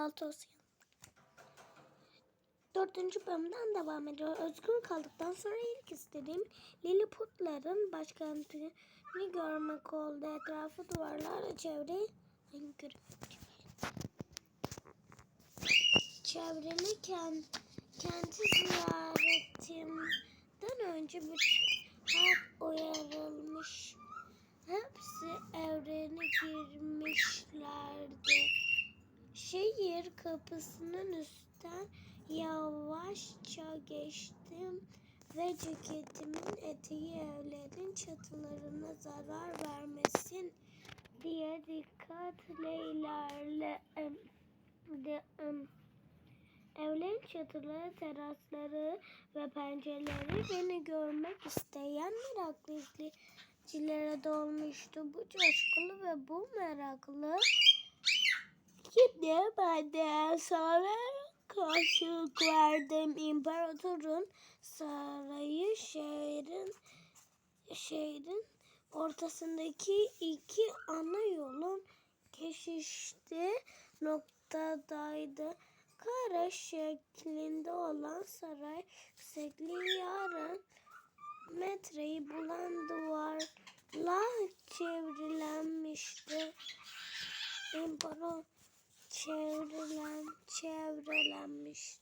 Altı olsun. Dördüncü bölümden devam ediyor. Özgür kaldıktan sonra ilk istediğim Lilliputların başkentini görmek oldu. Etrafı duvarlarla çevre çevrili kent, kenti ziyaretimden önce bütün halk uyarılmış. Hepsi evrene girmişlerdi. Şehir kapısının üstten yavaşça geçtim ve ceketimin eteği evlerin çatılarına zarar vermesin diye dikkatle ilerledim. Evlerin çatıları, terasları ve pencereleri beni görmek isteyen meraklı izleyicilere dolmuştu. Bu coşkulu ve bu meraklı Şimdi ben de sonra karşılık verdim. İmparatorun sarayı şehrin şehrin ortasındaki iki ana yolun kesişti noktadaydı. Kare şeklinde olan saray yüksekliği yarın metreyi bulan duvarla çevrilenmişti. İmparator çevrilen, çevrelenmiş.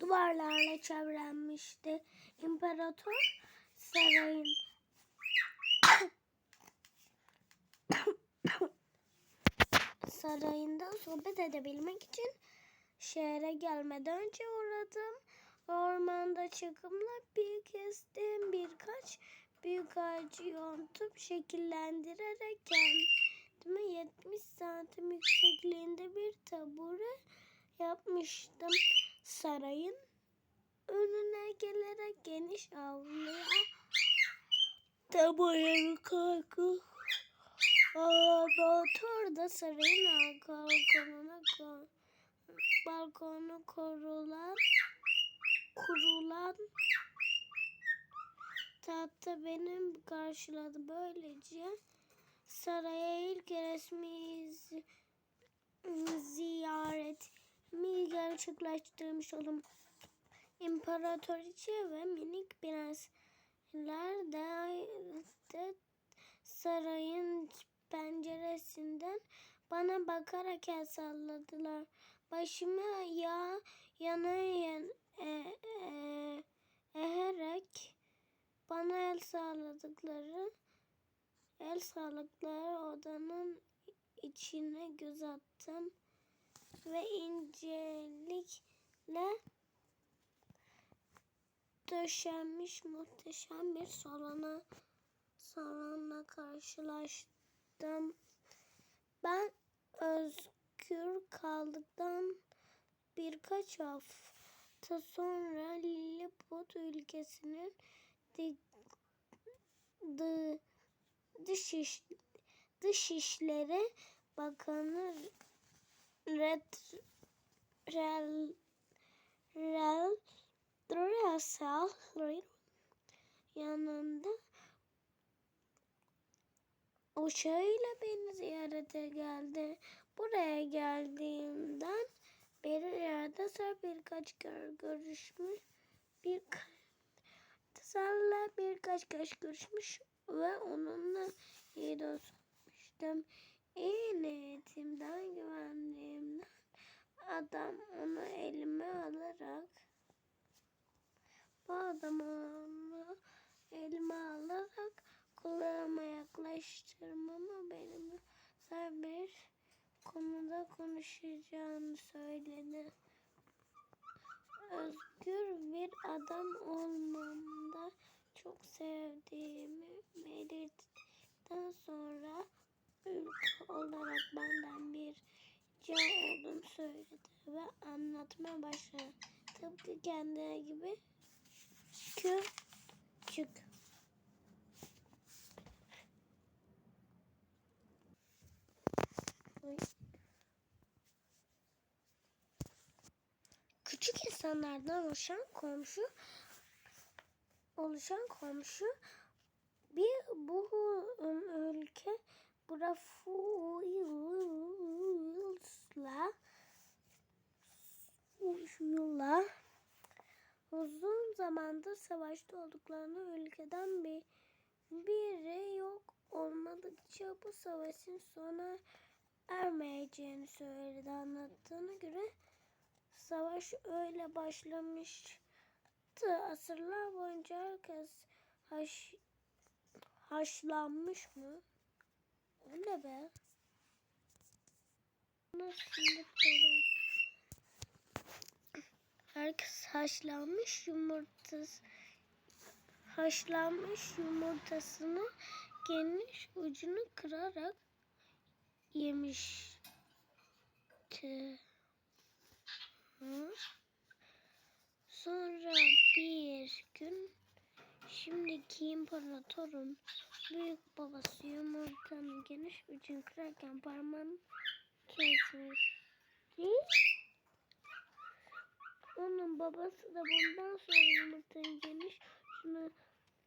Duvarlarla çevrelenmişti. İmparator sarayın sarayında sohbet edebilmek için şehre gelmeden önce uğradım. Ormanda çıkımla bir kestim birkaç büyük ağacı yontup şekillendirerek kendime 70 santim yüksekliğinde bir tabure yapmıştım. Sarayın önüne gelerek geniş avluya taburemi kalkıp otur da sarayın balkonuna balkonu korulan kurulan tahta benim karşıladı. Böylece saraya ilk resmi zi- ziyaretimi gerçekleştirmiş oldum. İmparatoriçe ve minik prensler de, de sarayın penceresinden bana bakarak el salladılar. Başımı ya yana yan, e, e, eğerek bana el sağladıkları el sağlıkları odanın içine göz attım ve incelikle döşenmiş muhteşem bir salona salonla karşılaştım. Ben özgür kaldıktan birkaç hafta sonra Lilliput ülkesinin dı- dış, iş, dış işleri bakanı Red Rel Rel Dressel yanında uçağıyla beni ziyarete geldi. Buraya geldiğimden beri yerde birkaç kere görüşmüş. Bir Tasarla birkaç kez görüşmüş ve onunla iyi dost olmuştum. İyi niyetimden güvendiğimden adam onu elime alarak bu adamı onu elime alarak kulağıma yaklaştırmamı benim özel bir konuda konuşacağını söyledi. Özgür bir adam olmamda çok sevdiğimi belirttikten sonra ülke olarak benden bir rica olduğunu söyledi ve anlatmaya başladı. Tıpkı kendine gibi küçük. Oy. Küçük insanlardan oluşan komşu oluşan komşu bir bu ülke Grafuyus'la Uyuşuyla uzun zamandır savaşta olduklarını ülkeden bir biri yok olmadıkça bu savaşın sona ermeyeceğini söyledi. Anlattığına göre savaş öyle başlamıştı. Asırlar boyunca herkes haş, haşlanmış mı? O ne be? Nasıl? Herkes haşlanmış yumurtası haşlanmış yumurtasını geniş ucunu kırarak yemişti. Sonra bir gün şimdiki imparatorun büyük babası yumurtanın geniş ucunu kırarken parmağını kesmiş. Onun babası da bundan sonra yumurtanın geniş ucunu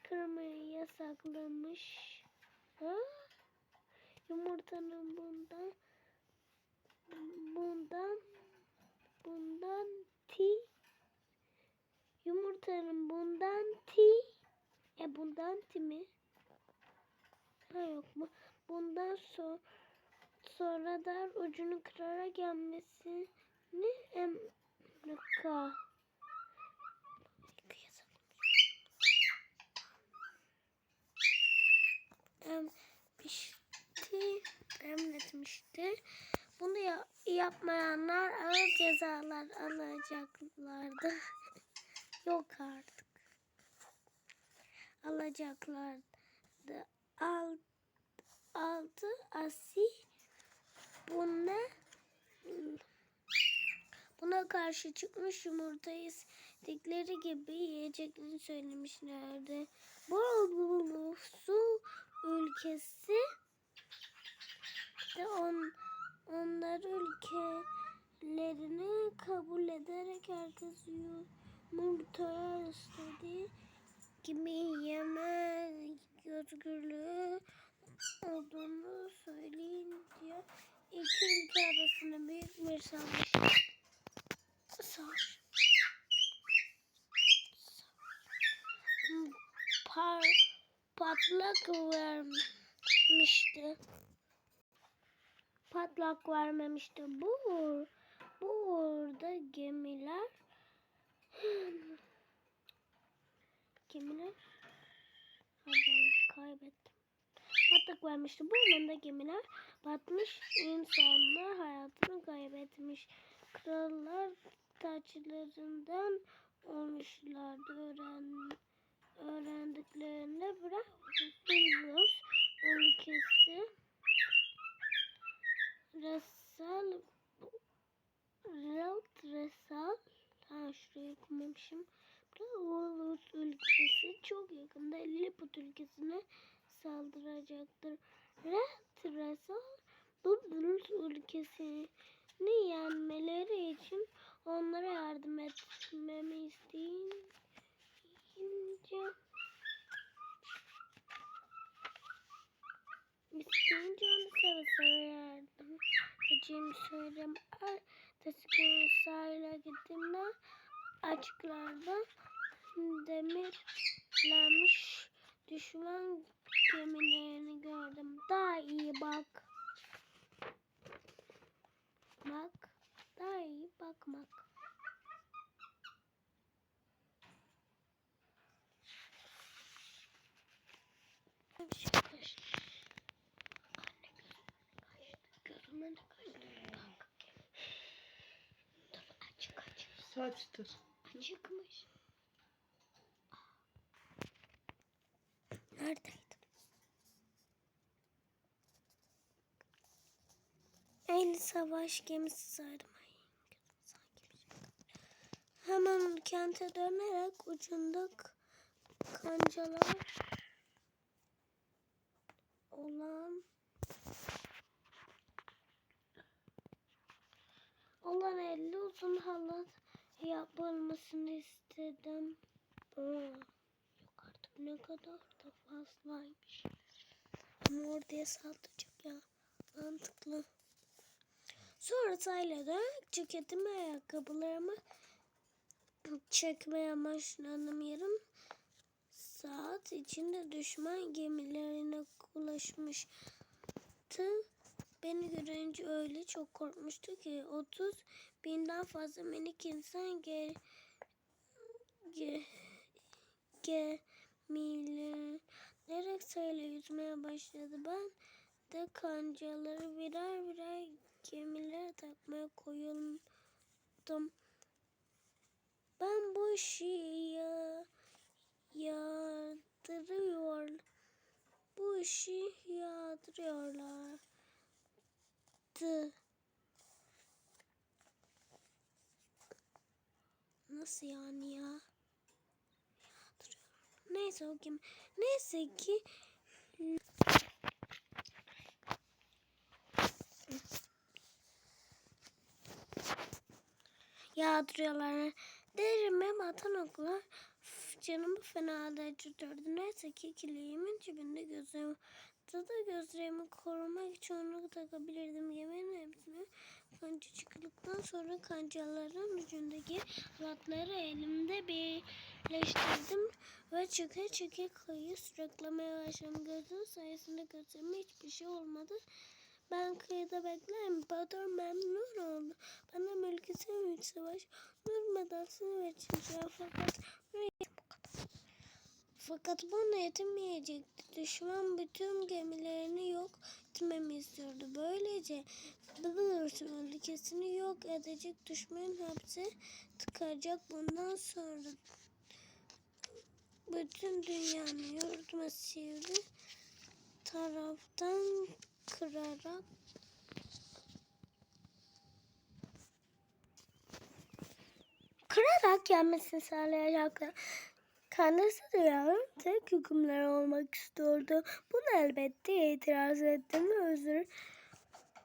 kırmayı yasaklamış. Ha? Yumurtanın bundan bundan bundan ti yumurtanın bundan ti e bundan ti mi? Ha yok mu? Bundan so sonra dar ucunu kırarak gelmesini emrika. Emmişti, emretmişti. Bunu ya- yapmayanlar ağır cezalar alacaklardı. Yok artık. Alacaklardı. Al, altı asi buna buna karşı çıkmış yumurtayı istedikleri gibi yiyeceklerini söylemişlerdi. Bu su ülkesi de on, onlar ülkelerini kabul ederek herkes yumurtaya istediği gibi yeme özgürlüğü olduğunu söyleyince iki ülke arasında büyük bir savaş. Savaş. Par, patlak vermişti. Patlak vermemişti. Bu burada gemiler gemiler Allah'ım kaybettim. Patlak vermişti. Bu ormanda gemiler batmış. insanlar hayatını kaybetmiş. Krallar taçlarından olmuşlardı. Öğren, öğrendiklerini bırak. Rus ülkesi Resal Ralt Resal ha şurayı okumamışım. Ulus ülkesi çok yakında Lilliput ülkesine saldıracaktır. Ralt Resal bu Ulus ülkesini yenmeleri için onlara yardım etmemi isteyince isteyince onu seve seve yardım edeceğimi söyleyeyim. Gün sahile gittiğimde açıklarda demirlenmiş düşman gemilerini gördüm. Daha iyi bak. Bak. Daha iyi bakmak. Kaçtı. Gözümden de kaçtı. Bak. Dur açık açık. Saçtır. Çıkmış. Neredeydim? En savaş gemisi şey. Hemen kente dönerek ucunda kancalar olan olan elli uzun halat yapılmasını istedim. Aa, yok artık ne kadar da fazlaymış. mor diye saldıracak ya. Mantıklı. Sonra Taylar'a ceketimi, ayakkabılarımı çekmeye başladım. Yarım saat içinde düşman gemilerine ulaşmıştı. Beni görünce öyle çok korkmuştu ki 30 binden fazla minik insan gel, ge, gemilerek sayıyla yüzmeye başladı. Ben de kancaları birer birer gemilere takmaya koyuldum. Ben bu işi ya, yağdırıyor. Bu işi yağdırıyorlardı. Nasıl yani ya? Neyse o kim? Neyse ki yağdırıyorlar. Derime batan oklar Üf, canımı fena da acıtıyordu. Neyse ki kileğimin cebinde gözlerim da gözlerimi korumak için onu takabilirdim. Yemeğin hepsini kanca çıktıktan sonra kancaların ucundaki halatları elimde birleştirdim ve çıka çıka kıyı süreklemeye başladım. Gözün sayesinde gözlerime hiçbir şey olmadı. Ben kıyıda beklerim. Badur memnun oldu. Bana mülkisi üç savaş. Nur medalyasını vereceğim. Fakat fakat bunu yetemeyecekti. Düşman bütün gemilerini yok etmemi istiyordu. Böylece Bıbılırsı ülkesini yok edecek düşmanın hapse tıkacak. Bundan sonra bütün dünyanın yurduma sivri taraftan kırarak kırarak gelmesini sağlayacaklar. Kendisi dünyanın tek hükümleri olmak istiyordu. Bunu elbette itiraz ettim ve özür,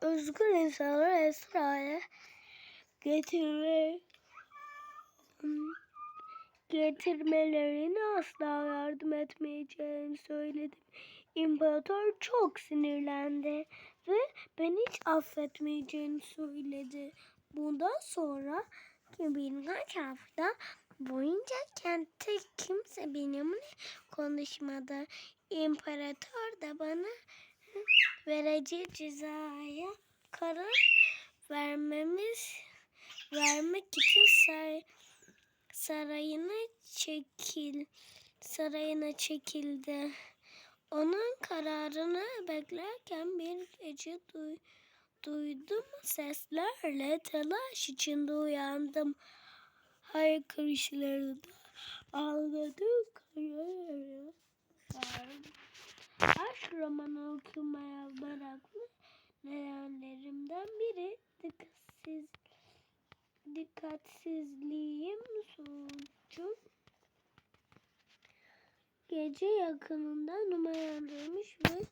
özgür insanları Esra'ya getirme, getirmelerine asla yardım etmeyeceğimi söyledim. İmparator çok sinirlendi ve beni hiç affetmeyeceğini söyledi. Bundan sonra birkaç hafta boyunca kentte kimse benimle konuşmadı. İmparator da bana vereceği cezaya karar vermemiz vermek için say, sarayına çekil sarayına çekildi. Onun kararını beklerken bir gece duy, duydum seslerle telaş içinde uyandım. Haykırışları da ağladı kayaya Aşk romanı okumaya meraklı nedenlerimden biri dikkatsiz, dikkatsizliğim sonucu gece yakınında numarandaymış ve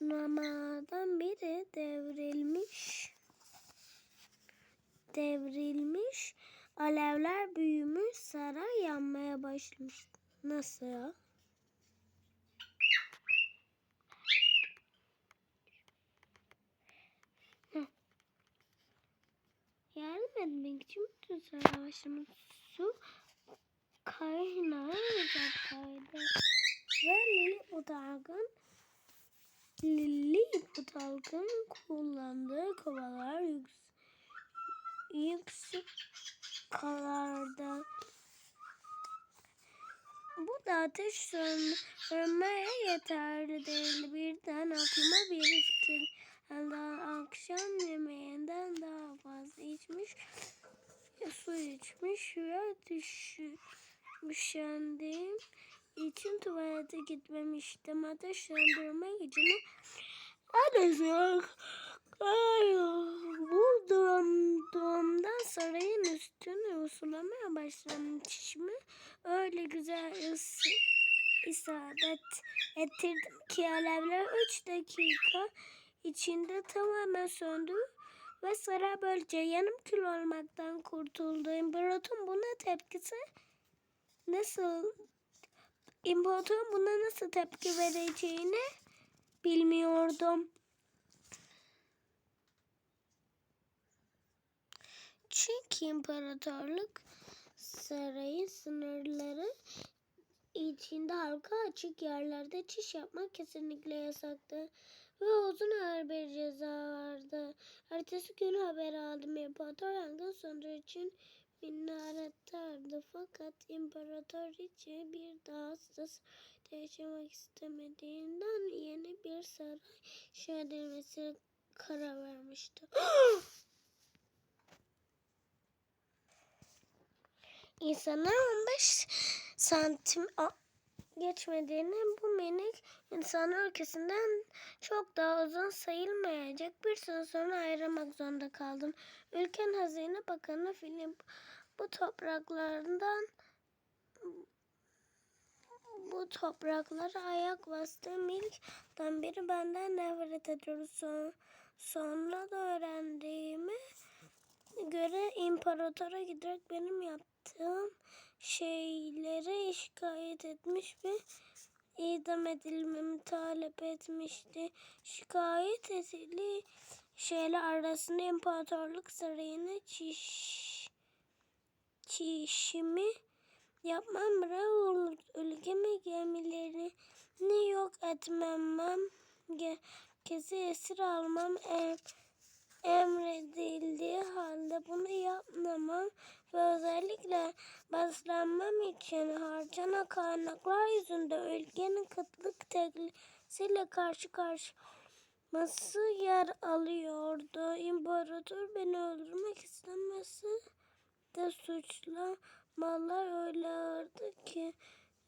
numaradan biri devrilmiş. Devrilmiş. Alevler büyümüş. Saray yanmaya başlamış. Nasıl ya? Etmek için bütün saray başlamış. Su kaynağı uzaktaydı. Ve Lili Budalgın Lili Budalgın kullandığı kovalar yüksek yüksek kalarda. Bu da ateş söndürmeye yeterli değil. Birden aklıma bir fikir geldi. Akşam yemeğinden daha fazla içmiş, su içmiş ve düşüşendiğim için tuvalete gitmemiştim. Ateş söndürmek için adres bu durum, durumdan sarayın üstünü usulamaya başlamışımı öyle güzel ısı, isabet ettirdim ki alevler 3 dakika içinde tamamen söndü ve saray böylece yarım kilo olmaktan kurtuldu. İmparatorun buna tepkisi nasıl İmparatorun buna nasıl tepki vereceğini bilmiyordum. Çünkü imparatorluk sarayı sınırları içinde halka açık yerlerde çiş yapmak kesinlikle yasaktı. Ve uzun ağır bir ceza vardı. Ertesi gün haber aldım. İmparator yangın söndürü için minarettardı. Fakat imparatoriçe bir daha sarayda yaşamak istemediğinden yeni bir saray inşa edilmesi karar vermişti. İnsanlar 15 santim geçmediğini bu minik insan ülkesinden çok daha uzun sayılmayacak bir süre sonra ayrılmak zorunda kaldım. Ülken Hazine Bakanı Philip bu topraklardan bu topraklara ayak bastığım ilkten beri benden nefret ediyor. Son- Sonra da öğrendiğime göre imparatora giderek benim yaptığım şeyleri şikayet etmiş ve idam edilmemi talep etmişti. Şikayet edili şeyler arasında imparatorluk sarayına çiş, çişimi yapmam ve ülkemi gemilerini yok etmemem ge- kesi esir almam em, emredildiği halde bunu yapmamam ve özellikle beslenmem için harcanan kaynaklar yüzünden ülkenin kıtlık tehlikesiyle karşı karşıması yer alıyordu. İmparator beni öldürmek istemesi de suçlamalar öyle ağırdı ki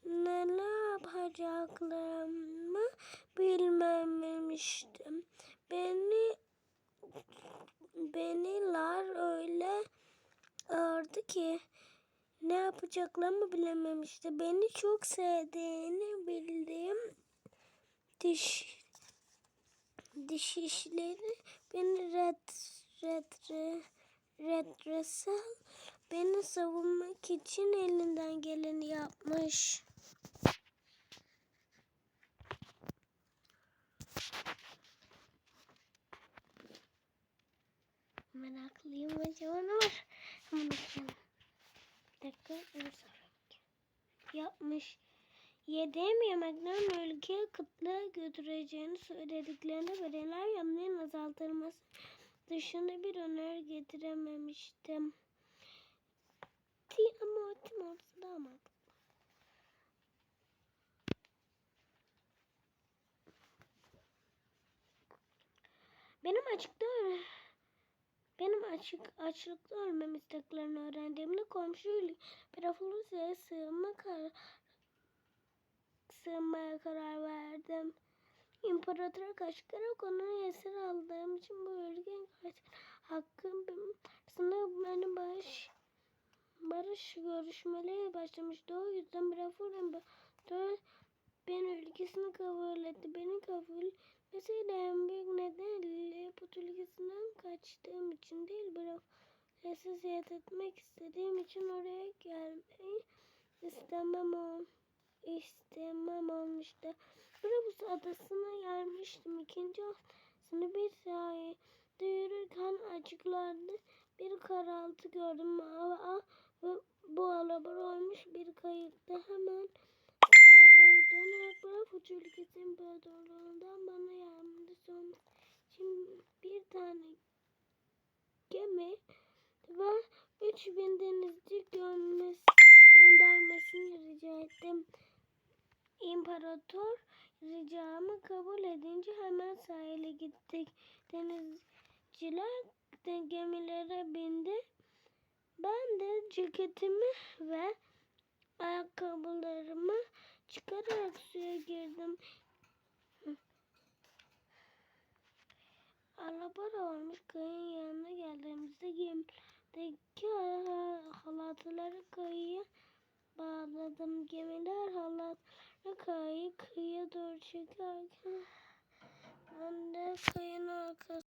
neler yapacaklarımı bilmemiştim. Beni beniler öyle ağırdı ki ne yapacaklarımı bilememişti. Beni çok sevdiğini bildiğim diş diş işleri beni red red redresel beni savunmak için elinden geleni yapmış. Meraklıyım acaba ne var? Okuyalım. Bir dakika onu sorayım. Yapmış. Yediğim yemeklerin ülkeye kıtlığa götüreceğini söylediklerinde verilen yemlerin azaltılması dışında bir öneri getirememiştim. Ti- Ama Tim orası daha mantıklı. Benim açıkta benim açık açlıkta ölmem isteklerini öğrendiğimde komşu Brafulusa'ya sığınma kar sığınmaya karar verdim. İmparatora kaç kere konuyu esir aldığım için bu ülkenin hakkım aslında benim barış barış görüşmeleri başlamıştı. O yüzden Brafur İmparator beni ülkesine kabul etti. Beni kabul etmesiyle en büyük neden Kaçtığım için değil. Brafur'a ziyaret etmek istediğim için oraya gelmeyi istemem o istemem olmuştu. Brabus adasına gelmiştim. İkinci haftasını bir sahilde yürürken açıklarda bir karaltı gördüm. Aa, ve bu alabora olmuş bir kayıkta hemen dönerek Brabus ülkesi imparatorluğundan bana yardımcı olmak için bir tane gemi ve 3000 denizci gömmesi, göndermesini rica ettim. İmparator ricamı kabul edince hemen sahile gittik. Denizciler de gemilere bindi. Ben de ceketimi ve ayakkabılarımı çıkararak suya girdim. Araba da olmuş. Kayın yanına geldiğimizde gemideki halatları kayıya bağladım. Gemiler halatları kayı kıyıya doğru çekerken ben de kayın arkasında